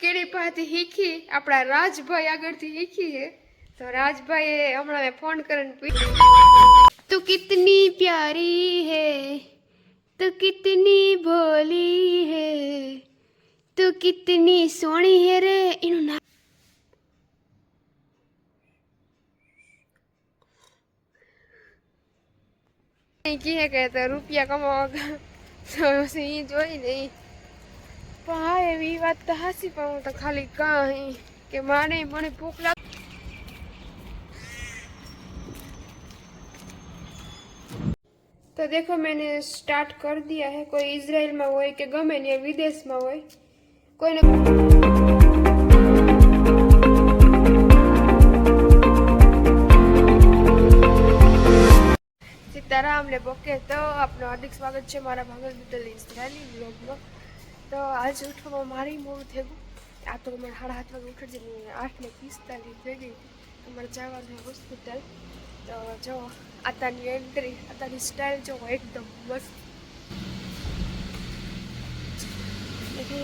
કેની પાસેથી શીખી આપણા રાજભાઈ આગળથી શીખી છે તો રાજભાઈએ હમણાં મેં ફોન કરીને પૂછ્યું તું કિતની પ્યારી હે તું કિતની ભોલી હે તું કિતની સોણી હે રે એનું નામ કહે કે તો રૂપિયા કમાવા તો એ જોઈ નહીં પણ હા એવી વાત તો હાસી પણ હું તો ખાલી કાંઈ કે મારે મને ભૂખ લાગે તો દેખો મેં સ્ટાર્ટ કરી દીયા હે કોઈ ઇઝરાયલમાં હોય કે ગમે ને વિદેશમાં હોય કોઈને સીતારામ ને બોકે તો આપનો હાર્દિક સ્વાગત છે મારા ભાગલ બદલ ઇઝરાયલી બ્લોગમાં તો આજે ઉઠવામાં મારી મોડું થઈ ગયું આ તો મને સાડા હાથ વાગે ઉઠી જઈને આઠ ને પિસ્તાલીસ થઈ ગઈ અમારે જવાનું છે હોસ્પિટલ તો જો આતાની એન્ટ્રી આતાની સ્ટાઇલ જો એકદમ મસ્ત એટલે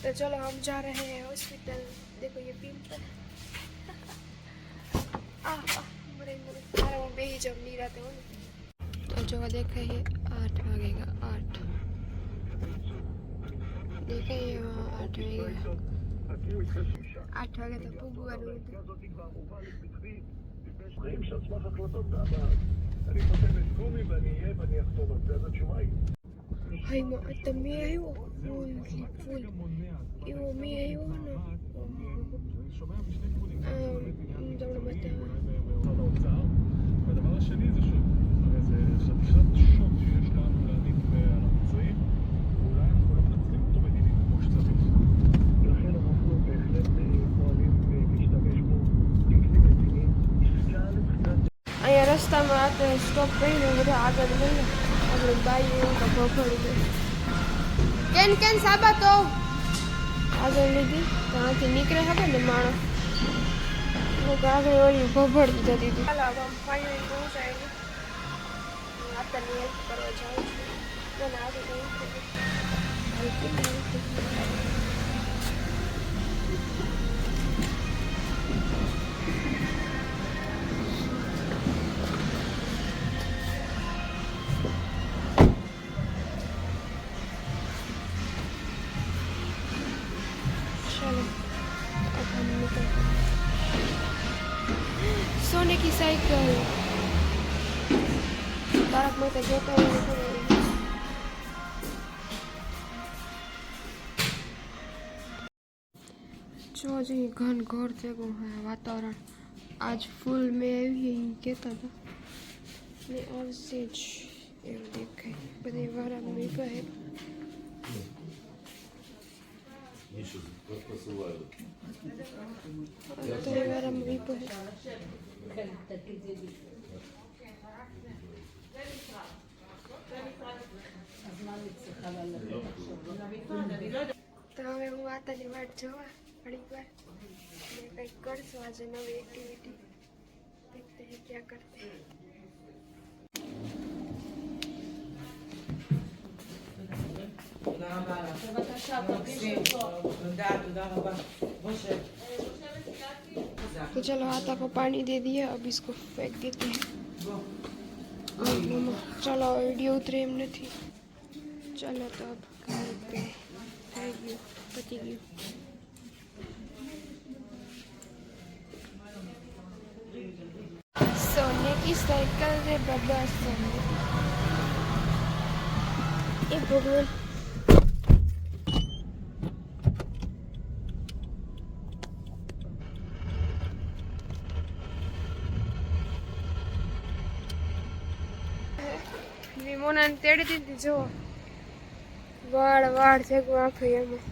तो चलो हम जा रहे हैं हॉस्पिटल देखो ये पिंपल हमारे मुंबई ही जब नहीं रहते हो तो जो देखा ये आठ मांगेगा, आठ। देखा ये वहाँ आठ मांगेगा। आठ मांगे तो पुगू करूँगी هيما التنبيه أيوه والفول أيوه مية أيوه והדבר השני זה שחשבת שוק שיש לנו להעניק למצרים, ואולי אנחנו לא מנצלים אותו מדינית כמו שצריך. ולכן אנחנו בהחלט פועלים להשתמש בו לכלי מדיני. עיירה סתם ראת סטופ פיין, עבודה עד הדברים. આપણે એવું તો ભફળી ગઈ કેન કેન સાબા તો? આગળ લીધી તો આથી નીકળે ખબર ને માણસ આગળ ઓલી ભભળતી જતી હતી ચાલો હવે આમ ફાઇનલી પહોંચાયેલી આતાની હેલ્પ કરવા જાઉં છું. મને આગળ Como é que isso aí घन घोर जगह है वातावरण। आज फुल में यही कहता था। ये और सेज ये देख पर ये वाला नहीं पर है। ये शुरू посилаю. તો હવે હું આ તારી વાટ જોવા ઘડીક વાર કંઈક કરશું આજે નવી એક્ટિવિટી દેખતે ક્યાં કરતી तो चलो आता को पानी दे दिया अब इसको फेंक देते हैं चलो वीडियो उतरे हमने थी चलो तो अब थैंक यू पति यू सोने की साइकिल से बाबा सोने ये भगवान વિમોનાને તેડી દીધી જો વાળ વાળ છે આખું એમાં.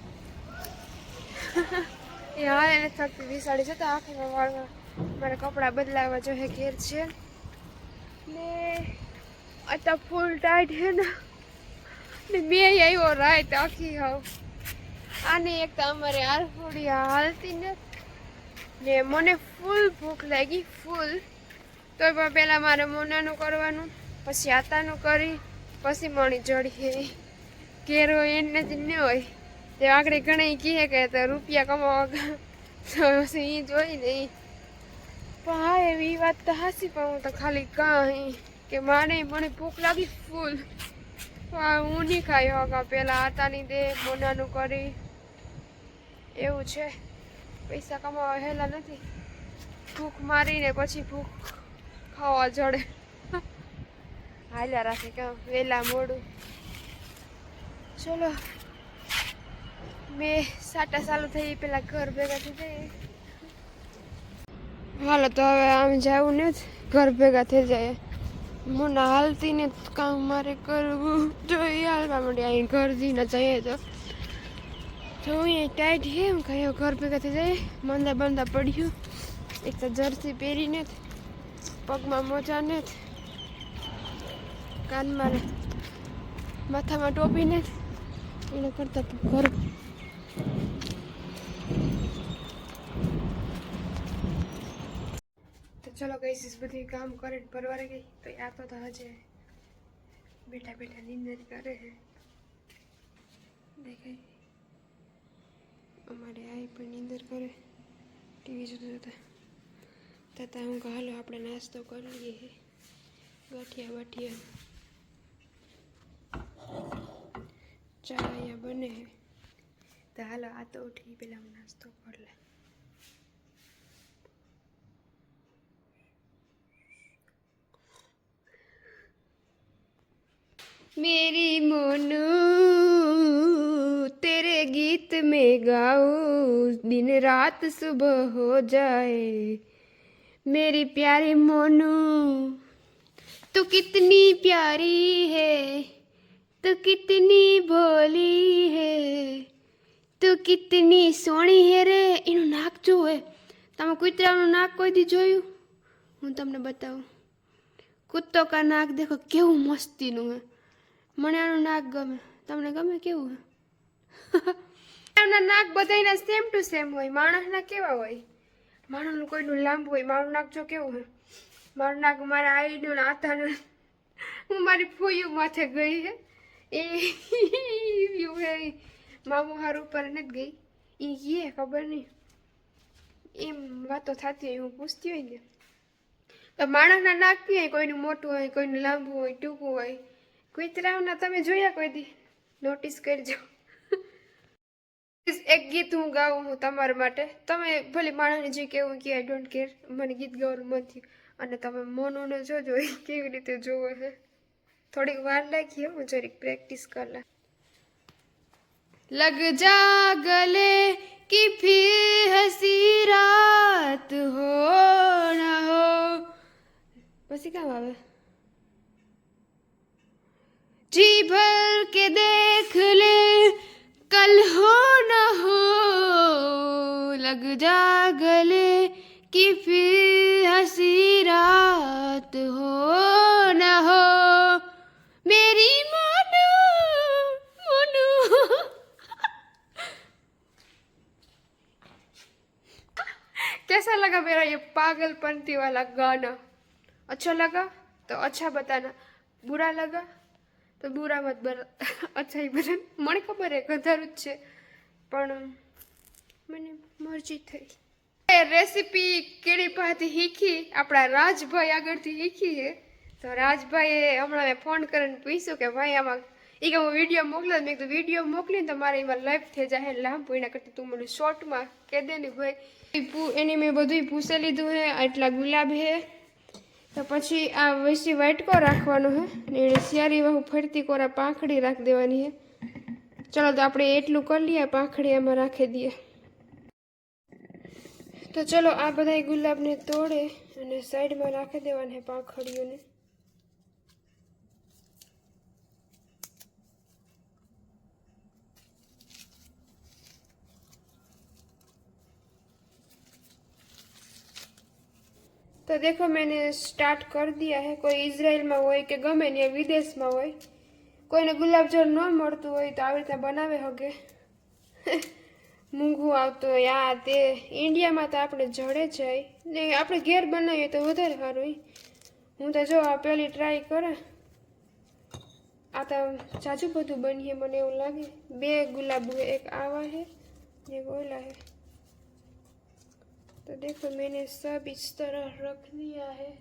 એ હા, એને થકતી વિસાડી છે તો આખીમાં વાળ વાળ મારે કપડાં બદલાવા જોઈએ ઘેર છે. ને અત્યારે ફૂલ ટાઈટ છે ને. ને બે આવ્યો રાત આખી હાવ. આને એક તો અમારે આરફોડી હાલતી ને. ને મને ફૂલ ભૂખ લાગી ફૂલ તો પણ પહેલાં મારે મોનાનું કરવાનું, પછી આતાનું કરી. પછી મણી ચડીએ ઘેર હોય નથી ને હોય. તે આગળ ઘણા કહે કે તો રૂપિયા કમાવા તો પછી એ જોઈ ને પણ હા એવી વાત તો હાસી પણ હું તો ખાલી કાંઈ કે મારે મને ભૂખ લાગી ફૂલ. હું નહીં ખાઈ હોગા. પહેલાં આતાની દે મોનાનું કરી. એવું છે. પૈસા કમાવા હેલા નથી. ભૂખ મારીને પછી ભૂખ ખાવા જડે. હાલ્યા રાખે કે વહેલા મોડું ચલો મેં સાટા ચાલુ થઈ પેલા ઘર ભેગા થઈ જાય હાલો તો હવે આમ જવું જ ઘર ભેગા થઈ જાય મને હાલતી ને કામ મારે કરવું જોઈએ હાલવા માંડી અહીં ઘર જઈને જઈએ તો જો અહીંયા ટાઈટ છે એમ કયો ઘર ભેગા થઈ જાય મંદા બંદા પડ્યું એક તો જર્સી પહેરીને પગમાં મોજા નથી કાનમાં માથામાં ટોપીને એને કરતા ઘર. તો ચલો ગઈ બધી કામ કરે પરવારે ગઈ તો આ તો હજે બેઠા બેઠા નિંદર કરે છે. દેખાય. અમારે આઈ પણ નિંદર કરે. ટીવી જોતા જોતા. તાતા હું હાલો, આપણે નાસ્તો કરી લઈએ. ગાંઠિયા બાઠિયા. ચા અહીંયા બને છે તો હાલો આ તો ઉઠી પેલા હું નાસ્તો કરી લે मेरी मोनू तेरे गीत में गाऊं दिन रात सुबह हो जाए मेरी प्यारी मोनू तू कितनी प्यारी है तू कितनी भोली है તું કિતની સોણી હે રે એનું નાક જોવે તમે કૂતરાનું નાક કોઈ દી જોયું હું તમને બતાવું કૂતો કા નાક દેખો કેવું મસ્તીનું હે મને આનું નાક ગમે તમને ગમે કેવું હે એમના નાક બધાયના સેમ ટુ સેમ હોય માણસના કેવા હોય માણસનું કોઈનું લાંબુ હોય મારું નાક જો કેવું હે મારું નાક મારા આઈનું ને આતાનું હું મારી ફૂયું માથે ગઈ હે એ મામું હારું ઉપર નથી ગઈ. એ કીએ ખબર નહીં. એમ વાતો થતી હોય, હું પૂછતી હોય ને. તો માણસના નાખતી હોય, કોઈનું મોટું હોય, કોઈનું લાંબુ હોય, ટૂંકું હોય. કૂતરાઓના તમે જોયા કોઈ દી? નોટિસ કરજો. એક ગીત હું ગાઉં હું તમારા માટે. તમે ભલે માણસને જે કેવું કે આઈ ડોન્ટ કેર મને ગીત ગાવાનું મન થયું અને તમે મોનોને જોજો કેવી રીતે જોવો છે. થોડીક વાર લાગી હું જરીક પ્રેક્ટિસ કરી લે लग जा गले कि फिर हंसी रात हो ना हो પછી કામ આવે जी भर के देख ले कल हो ना हो लग जा गले कि फिर हंसी रात पागलपंती वाला गाना अच्छा लगा तो अच्छा बताना बुरा लगा તો બુરા મત બર અચ્છા એ બધા મને ખબર હે ગધારું જ છે પણ મને મરજી થઈ એ રેસીપી કેળી પાસેથી શીખી આપણા રાજભાઈ આગળથી શીખી છે તો રાજભાઈએ હમણાં મેં ફોન કરીને પૂછ્યું કે ભાઈ આમાં એ કે હું વિડીયો મોકલો મેં કીધું વિડીયો મોકલીને તો મારે એમાં લાઈવ થઈ જાય લાંબુ એના કરતાં તું મને શોર્ટમાં કહી દે ને ભાઈ ઈ પૂ- એની મેં બધું પૂછે લીધું હે, આટલા ગુલાબ હે. તો પછી આ વૈસી વાટકો રાખવાનો હે, અને એને સિયારી વાહુ ફરતી કોરા પાંખડી રાખી દેવાની હે. ચલો તો આપણે એટલું કરી લઈએ, પાંખડી એમાં રાખી દઈએ. તો ચલો આ બધા ગુલાબને તોડે અને સાઈડમાં રાખી દેવાને હે તો દેખો, મેં સ્ટાર્ટ કરી દીયા હે. કોઈ ઇઝરાયલમાં હોય કે ગમે ને વિદેશમાં હોય, કોઈને ગુલાબજળ ન મળતું હોય તો આવી રીતે બનાવે હગે. મૂંઘું આવતું હોય, આ તે. ઇન્ડિયામાં તો આપણે જડે જાય ને આપણે ઘેર બનાવીએ તો વધારે સારું હું તો જો, આ પહેલી ટ્રાય કરે. આ તો જાજુ બધું બનીએ, મને એવું લાગે. બે ગુલાબ, એક આવા હે, ને ઓલા હે. तो देखो, मैंने सब इस तरह रख दिया है।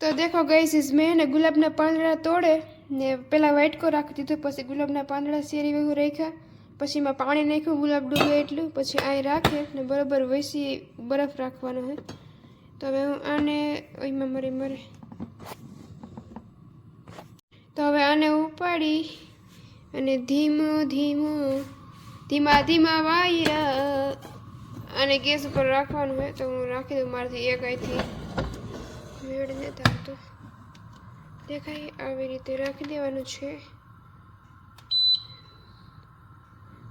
तो देखो गई इसमें गुलाब ने पंद्रह तोड़े। ને પેલા વાઇટકો રાખી દીધો, પછી ગુલાબના પાંદડા શેરી એવું રાખ્યા. પછી એમાં પાણી નાખ્યું, ગુલાબ ડૂબે એટલું, પછી અહીં રાખે ને બરાબર વૈસી બરફ રાખવાનો હે. તો હવે હું આને એમાં મરી મરે. તો હવે આને ઉપાડી અને ધીમું ધીમું, ધીમા ધીમા વાયરા અને ગેસ ઉપર રાખવાનું હોય તો હું રાખી દઉં મારાથી એક અહીંથી મેળ ને થતો દેખાય, આવી રીતે રાખી દેવાનું છે.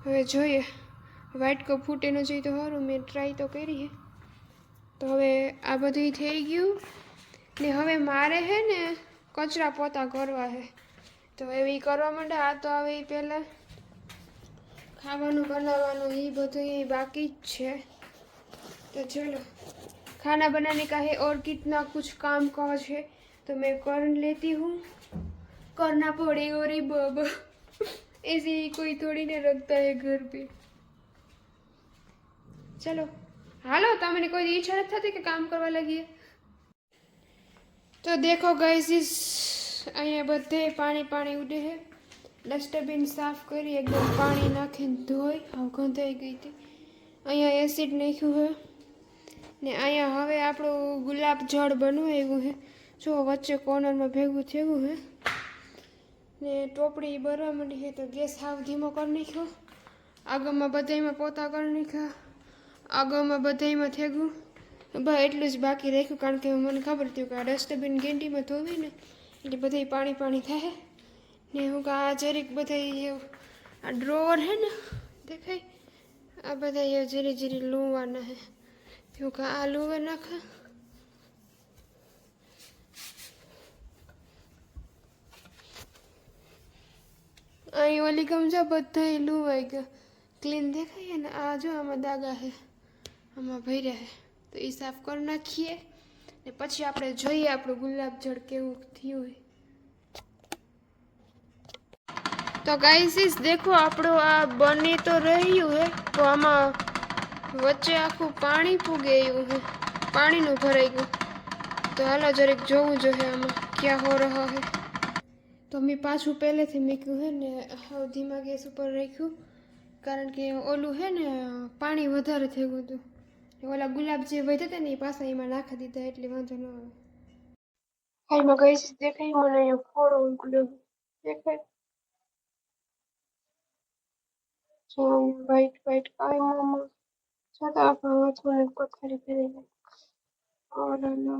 હવે જોઈએ વાટકો ફૂટે ન જોઈએ તો સારું મેં ટ્રાય તો કરી તો હવે આ બધું થઈ ગયું. ને હવે મારે છે ને કચરા પોતા કરવા છે તો એવી કરવા માંડે, આ તો આવે પહેલાં ખાવાનું બનાવવાનું એ બધું એ બાકી જ છે. તો ચલો, ખાના બનાને કાંઈ ઓર કુછ કામ કહો છે. तो मैं कर लेती हूँ करना पड़ेगा रे बाबा ऐसे ही कोई थोड़ी ना रखता है घर पे चलो હાલો તમને કોઈ ઈચ્છા નથી થતી કે કામ કરવા લાગીએ તો દેખો ગાઈસ ઇસ અહીંયા બધે પાણી પાણી ઉડે છે ડસ્ટબિન સાફ કરી એકદમ પાણી નાખીને ધોઈ હાવ ગંધાઈ ગઈ હતી અહીંયા એસિડ નાખ્યું છે ને અહીંયા હવે આપણું ગુલાબ જળ બનાવ્યું છે જો વચ્ચે કોર્નરમાં ભેગું થયું હે, ને ટોપડી બરવા માંડી છે તો ગેસ હાવ ધીમો કરી નાખ્યો. આગળમાં બધામાં પોતા કરી નાખ્યા. આગળમાં બધામાં થેગું. ભાઈ, એટલું જ બાકી રાખ્યું કારણ કે મને ખબર હતી કે આ ડસ્ટબિન ગેંડીમાં ધોવી ને એટલે બધે પાણી પાણી થાય. ને હું કે આ જરીક બધા આ ડ્રોવર હે ને, દેખાય. આ બધા એ જીરી જીરી લુવાના હે. હું કે આ લૂવા નાખા. અહીં ઓલી ગમજા બધા લુવાઈ ગયા ક્લીન દેખાય ને આ જો આમાં દાગા હે આમાં ભર્યા હે તો એ સાફ કરી નાખીએ ને પછી આપણે જોઈએ આપણું ગુલાબ જળ કેવું થયું હોય તો ગાઈસીસ દેખો આપણું આ બની તો રહ્યું હે તો આમાં વચ્ચે આખું પાણી પૂગે એવું હે પાણીનું ભરાઈ ગયું તો હાલો જરીક જોવું જોઈએ આમાં ક્યાં હો રહા હે તો મેં પાછું પહેલેથી મૂક્યું હે ને હવે ધીમા ગેસ ઉપર રાખ્યું. કારણ કે ઓલું હે ને, પાણી વધારે થઈ ગયું હતું. ઓલા ગુલાબ જે વધ્યા હતા ને એ પાછા એમાં નાખી દીધા, એટલે વાંધો ન આવે. હાઈમાં ગઈ દેખાય મને અહીંયા ફોડો ગુલાબ દેખાય. વ્હાઈટ વ્હાઈટ કાંઈ છતાં આપણા ઓર લો